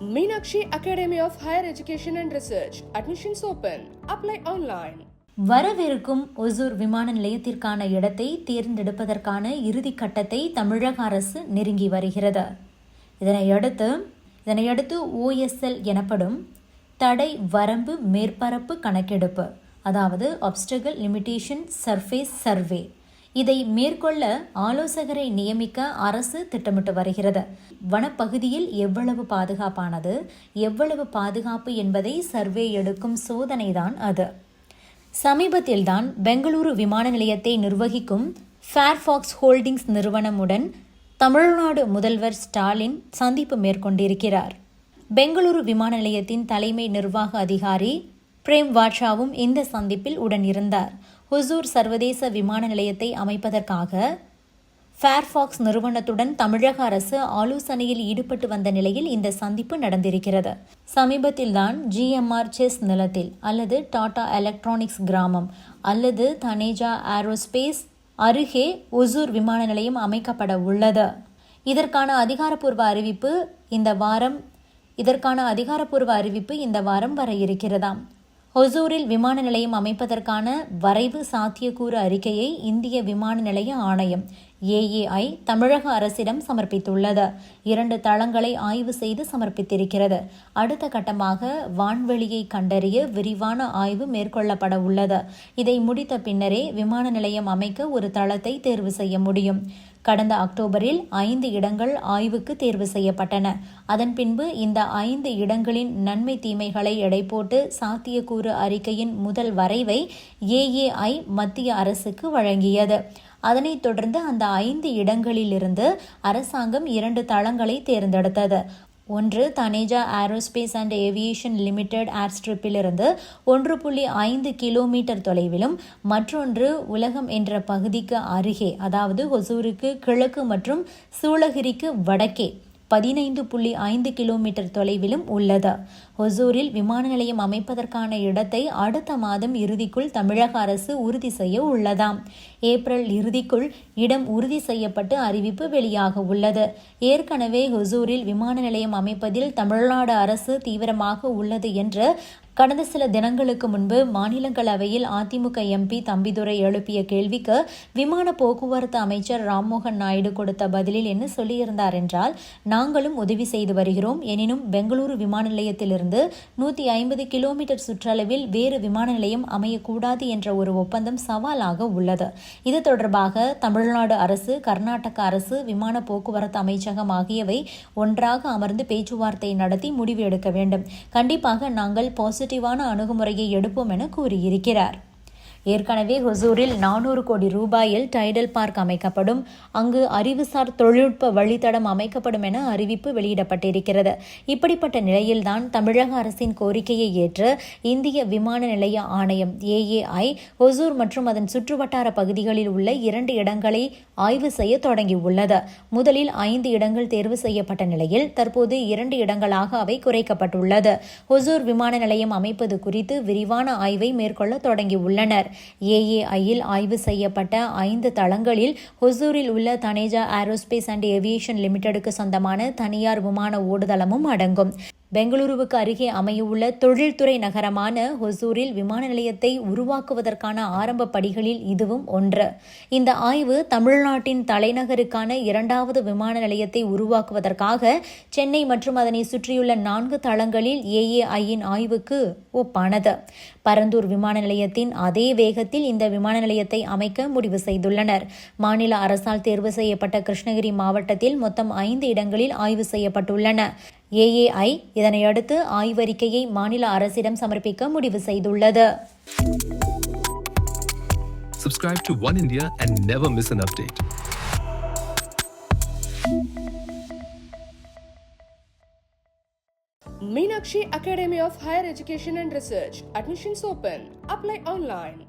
Meenakshi academy of higher education and research admissions open apply online வரவிருக்கும் ஒசூர் விமான நிலையத்திற்கான இடத்தை தேர்ந்தெடுப்பதற்கான இறுதி கட்டத்தை தமிழக அரசு நெருங்கி வருகிறது. இதனையடுத்து இதனையடுத்து ஓஎஸ்எல் எனப்படும் தடை வரம்பு மேற்பரப்பு கணக்கெடுப்பு அதாவது ஆப்ஸ்டகல் லிமிட்டேஷன் சர்ஃபேஸ் சர்வே இதை மேற்கொள்ள ஆலோசகரை நியமிக்க அரசு திட்டமிட்டு வருகிறது. வனப்பகுதியில் எவ்வளவு பாதுகாப்பானது எவ்வளவு பாதுகாப்பு என்பதை சர்வே எடுக்கும் சோதனைதான் அது. சமீபத்தில்தான் பெங்களூரு விமான நிலையத்தை நிர்வகிக்கும் ஃபேர்ஃபாக்ஸ் ஹோல்டிங்ஸ் நிறுவனமுடன் தமிழ்நாடு முதல்வர் ஸ்டாலின் சந்திப்பு மேற்கொண்டிருக்கிறார். பெங்களூரு விமான நிலையத்தின் தலைமை நிர்வாக அதிகாரி பிரேம் வாட்ஷாவும் இந்த சந்திப்பில் உடன் இருந்தார் ஹுசூர் சர்வதேச விமான நிலையத்தை அமைப்பதற்காக ஃபேர்ஃபாக்ஸ் நிறுவனத்துடன் தமிழக அரசு ஆலோசனையில் ஈடுபட்டு வந்த நிலையில் இந்த சந்திப்பு நடந்திருக்கிறது. சமீபத்தில்தான் ஜிஎம்ஆர் செஸ் நிலத்தில் அல்லது டாடா எலக்ட்ரானிக்ஸ் கிராமம் அல்லது தனேஜா ஏரோஸ்பேஸ் அருகே ஒசூர் விமான நிலையம் அமைக்கப்பட உள்ளது. இதற்கான அதிகாரப்பூர்வ அறிவிப்பு இந்த வாரம் இதற்கான அதிகாரப்பூர்வ அறிவிப்பு இந்த வாரம் வர இருக்கிறதாம். ஹொசூரில் விமான நிலையம் அமைப்பதற்கான வரைவு சாத்தியக்கூறு அறிக்கையை இந்திய விமான நிலைய ஆணையம் ஏஏஐ தமிழக அரசிடம் சமர்ப்பித்துள்ளது. இரண்டு தளங்களை ஆய்வு செய்து சமர்ப்பித்திருக்கிறது. அடுத்த கட்டமாக வான்வெளியை கண்டறிய விரிவான ஆய்வு மேற்கொள்ளப்பட உள்ளது. இதை முடித்த பின்னரே விமான நிலையம் அமைக்க ஒரு தளத்தை தேர்வு செய்ய முடியும். கடந்த அக்டோபரில் ஐந்து இடங்கள் ஆய்வுக்கு தேர்வு செய்யப்பட்டன. அதன் பின்பு இந்த ஐந்து இடங்களின் நன்மை தீமைகளை எடை போட்டு சாத்தியக்கூறு அறிக்கையின் முதல் வரைவை ஏஏஐ மத்திய அரசுக்கு வழங்கியது. அதனைத் தொடர்ந்து அந்த ஐந்து இடங்களிலிருந்து அரசாங்கம் இரண்டு தளங்களை தேர்ந்தெடுத்தது. ஒன்று Taneja aerospace and aviation limited ஏர்ஸ்ட்ரிப்பிலிருந்து ஒன்று புள்ளி ஐந்து கிலோமீட்டர் தொலைவிலும் மற்றொன்று உலகம் என்ற பகுதிக்கு அருகே அதாவது ஒசூருக்கு கிழக்கு மற்றும் சூளகிரிக்கு வடக்கே. பதினைந்து புள்ளி ஐந்து கிலோமீட்டர் தொலைவிலும் உள்ளது. ஒசூரில் விமான நிலையம் அமைப்பதற்கான இடத்தை அடுத்த மாதம் இறுதிக்குள் தமிழக அரசு உறுதி செய்ய உள்ளதாம். ஏப்ரல் இறுதிக்குள் இடம் உறுதி செய்யப்பட்டு அறிவிப்பு வெளியாக உள்ளது. ஏற்கனவே ஹொசூரில் விமான நிலையம் அமைப்பதில் தமிழ்நாடு அரசு தீவிரமாக உள்ளது என்று கடந்த சில தினங்களுக்கு முன்பு மாநிலங்களவையில் அதிமுக எம்பி தம்பிதுரை எழுப்பிய கேள்விக்கு விமான போக்குவரத்து அமைச்சர் ராம்மோகன் நாயுடு கொடுத்த பதிலில் என்ன சொல்லியிருந்தார் என்றால் நாங்களும் உதவி செய்து வருகிறோம். எனினும் பெங்களூரு விமான நிலையத்திலிருந்து நூற்றி ஐம்பது கிலோமீட்டர் சுற்றளவில் வேறு விமான நிலையம் அமையக்கூடாது என்ற ஒரு ஒப்பந்தம் சவாலாக உள்ளது. இது தொடர்பாக தமிழ்நாடு அரசு கர்நாடக அரசு விமான போக்குவரத்து அமைச்சகம் ஆகியவை ஒன்றாக அமர்ந்து பேச்சுவார்த்தை நடத்தி முடிவு எடுக்க வேண்டும். கண்டிப்பாக நாங்கள் பாசிட்டிவான அணுகுமுறையை எடுப்போம் என கூறியிருக்கிறார். ஏற்கனவே ஹொசூரில் நானூறு கோடி ரூபாயில் டைடல் பார்க் அமைக்கப்படும். அங்கு அறிவுசார் தொழில்நுட்ப வழித்தடம் அமைக்கப்படும் என அறிவிப்பு வெளியிடப்பட்டிருக்கிறது. இப்படிப்பட்ட நிலையில்தான் தமிழக அரசின் கோரிக்கையை ஏற்று இந்திய விமான நிலைய ஆணையம் ஏஏஐ ஹொசூர் மற்றும் அதன் சுற்றுவட்டார பகுதிகளில் உள்ள இரண்டு இடங்களை ஆய்வு செய்ய தொடங்கியுள்ளது. முதலில் ஐந்து இடங்கள் தேர்வு செய்யப்பட்ட நிலையில் தற்போது இரண்டு இடங்களாக அவை குறைக்கப்பட்டுள்ளது. ஹொசூர் விமான நிலையம் அமைப்பது குறித்து விரிவான ஆய்வை மேற்கொள்ள தொடங்கியுள்ளனர். ஏஏஐயில் ஆய்வு செய்யப்பட்ட ஐந்து தளங்களில் ஹொசூரில் உள்ள தனேஜா ஏரோஸ்பேஸ் அண்ட் ஏவியேஷன் லிமிடெடுக்கு சொந்தமான தனியார் விமான ஓடுதளமும் அடங்கும். பெங்களூருவுக்கு அருகே அமையவுள்ள தொழில்துறை நகரமான ஹொசூரில் விமான நிலையத்தை உருவாக்குவதற்கான ஆரம்ப படிகளில் இதுவும் ஒன்று. இந்த ஆய்வு தமிழ்நாட்டின் தலைநகருக்கான இரண்டாவது விமான நிலையத்தை உருவாக்குவதற்காக சென்னை மற்றும் அதனை சுற்றியுள்ள நான்கு தளங்களில் ஏஏஐயின் ஆய்வுக்கு ஒப்பானது. பரந்தூர் விமான நிலையத்தின் அதே வேகத்தில் இந்த விமான நிலையத்தை அமைக்க முடிவு செய்துள்ளனர். மாநில அரசால் தேர்வு செய்யப்பட்ட கிருஷ்ணகிரி மாவட்டத்தில் மொத்தம் ஐந்து இடங்களில் ஆய்வு செய்யப்பட்டுள்ளன. ஏஏஐ இதனையடுத்து ஆய்வறிக்கையை மாநில அரசிடம் சமர்ப்பிக்க முடிவு செய்துள்ளது Subscribe to One India and never miss an update. Meenakshi Academy of Higher Education and Research. Admissions open. Apply online.